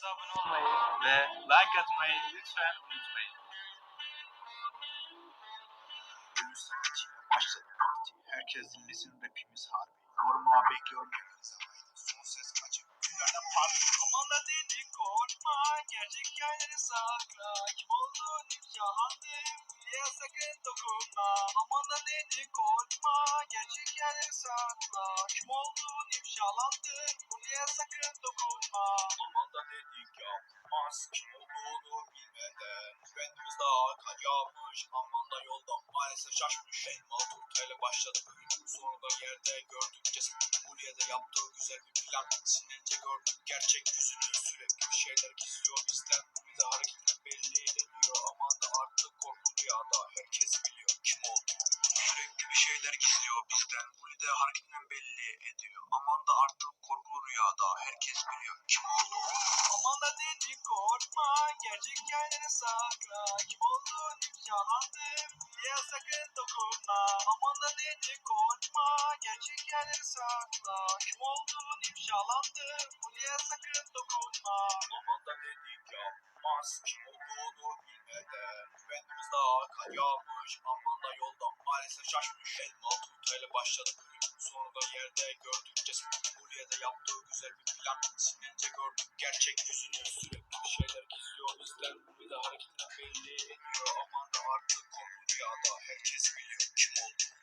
Kanalımıza abone olmayı ve like atmayı lütfen unutmayın. Gönül sanatçıyla başladı parti. Herkes dinlesin rapimiz harbi. Yoruma bekliyorum hepinize haydi. Son ses kaçık. Günlerden parti. Aman da dedi korkma, gerçek hikayeleri sakla. Kim olduğun ifşalandı, buraya sakın dokunma. Aman da dedi korkma, gerçek hikayeleri sakla. Kim olduğun ifşalandı, buraya sakın dokunma. Aman yapmaz. Kim olduğunu bilmeden. Güvenimiz daha kar yağmış. Aman da yoldan maalesef şaşmış. Elmalı turtayla başladı bugün. Sonra da yerde gördük ceset. Hulye'de yaptığı güzel bir plan. Sinirce gördük gerçek yüzünü. Sürekli bir şeyler gizliyor bizden. Bir de hareketinden belli ediyor. Aman da artık korku rüyada. Herkes biliyor kim olduğunu. Sürekli bir şeyler gizliyor bizden. Hulye'de hareketinden belli ediyor. Aman da artık korku rüyada. Herkes biliyor kim gerçek hikayeleri sakla. Kim olduğun ifşalandı, buraya sakın dokunma. Aman da dedi korkma, gerçek hikayeleri sakla. Kim olduğun ifşalandı, buraya sakın dokunma. Aman da dedik yapmaz. Kim olduğunu bilmeden. Güvenimiz daha kar yağmış. Aman da yoldan maalesef şaşmış. Elma turtayla başladı bugün sonra da yerde gördük. Ceset Hulye'de yaptığı güzel bir plan. Sinince gördük. Gerçek yüzünü sürekli bir şeyler belli ediyor. Aman artık korku rüyada herkes biliyor kim olduğunu